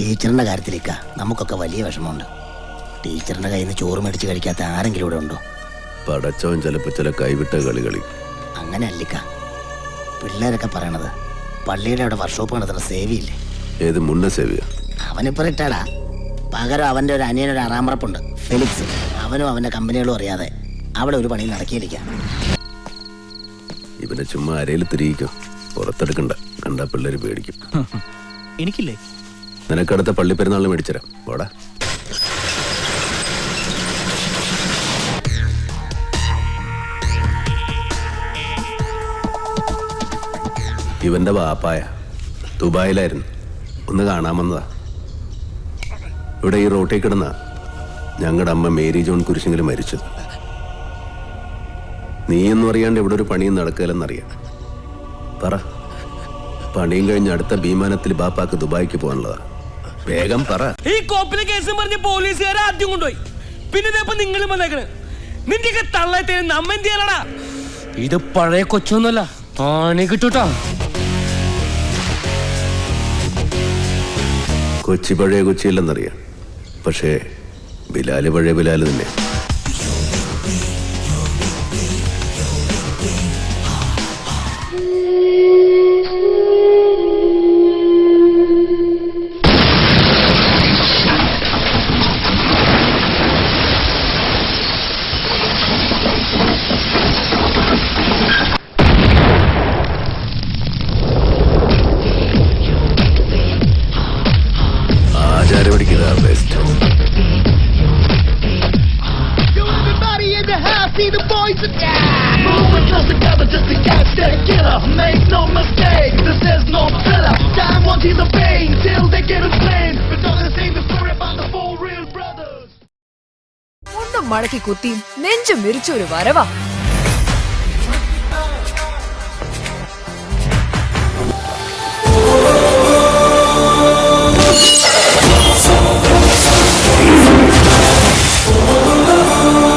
ടീച്ചറിന്റെ കാര്യത്തിലേക്കാ നമുക്കൊക്കെ വലിയ വിഷമമുണ്ട്. ടീച്ചറിന്റെ കയ്യിൽ നിന്ന് ചോറ് മേടിച്ച് കഴിക്കാത്ത ആരെങ്കിലും ഇവിടെ ഉണ്ടോ? പടച്ചവൻ ചിലപ്പോ ചില കൈവിട്ട കളി കളി അങ്ങനെ അല്ലിക്ക പിള്ളേരൊക്കെ പറയണത് പള്ളിയുടെ അവിടെ വർക്ക്ഷോപ്പ് നടത്തുന്ന സേവിയില്ലേ? ഏത് മുന്ന സേവിയ? അവനിപ്പോ റിട്ടയർഡാ പകരം അവന്റെ ഒരു അനിയൻ ഒരു അറാമറപ്പുണ്ട് ഫെലിക്സ്. അവനും അവന്റെ കമ്പനികളും അറിയാതെ അവിടെ ഒരു പണി നടക്കിയിരിക്കാം. ഇവനെ ചുമ്മാ അരയിൽ തിരിയിക്കോ. പുറത്തെടുക്കണ്ട. കണ്ടാ പിള്ളേര് പേടിക്കും. എനിക്കില്ലേ? നിനക്കടുത്ത പള്ളിപ്പെരുന്നാളിന് മേടിച്ചരാം പോടാ. ഇവന്റെ വാപ്പായ ദുബായിലായിരുന്നു. ഒന്ന് കാണാമെന്നതാ. ഇവിടെ ഈ റോട്ടിൽ കിടന്ന ഞങ്ങളുടെ അമ്മ മേരി ജോൺ കുരിശെങ്കിലും മരിച്ചത് നീയെന്നറിയാണ്ട് അറിയാണ്ട് ഇവിടെ ഒരു പണിയും നടക്കില്ലെന്നറിയാം പറ. പണിയും കഴിഞ്ഞ് അടുത്ത വിമാനത്തിൽ ബാപ്പാക്ക് ദുബായിക്ക് പോകാനുള്ളതാ. വേഗം പറ. ഈ കോപ്പിലെ കേസും പറഞ്ഞ് പോലീസുകാരെ ആദ്യം കൊണ്ടുപോയി. പിന്നെ ഇതേപ്പോ നിങ്ങൾ വന്നേക്കണ്. നിന്റെയൊക്കെ തള്ളത്തിന് നമ്മ എന്ത് ചെയ്യാനടാ? ഇത് പഴയ കൊച്ചൊന്നുമല്ല പണി കിട്ടൂട്ടാ. കൊച്ചി പഴയ കൊച്ചിയില്ലെന്നറിയാം. പക്ഷേ ബിലാൽ പഴയ ബിലാൽ തന്നെ. ആചാരം പഠിക്കുക best Yo, everybody in the house, see the boys attack! Moving close together just to catch that killer. Make no mistake, this is no filler. Time won't heal the pain till they get a plane. But don't sing the story about the four real brothers. മുണ്ടും മടക്കി കുത്തിയും നെഞ്ചും വിരിച്ച ഒരു വരവാ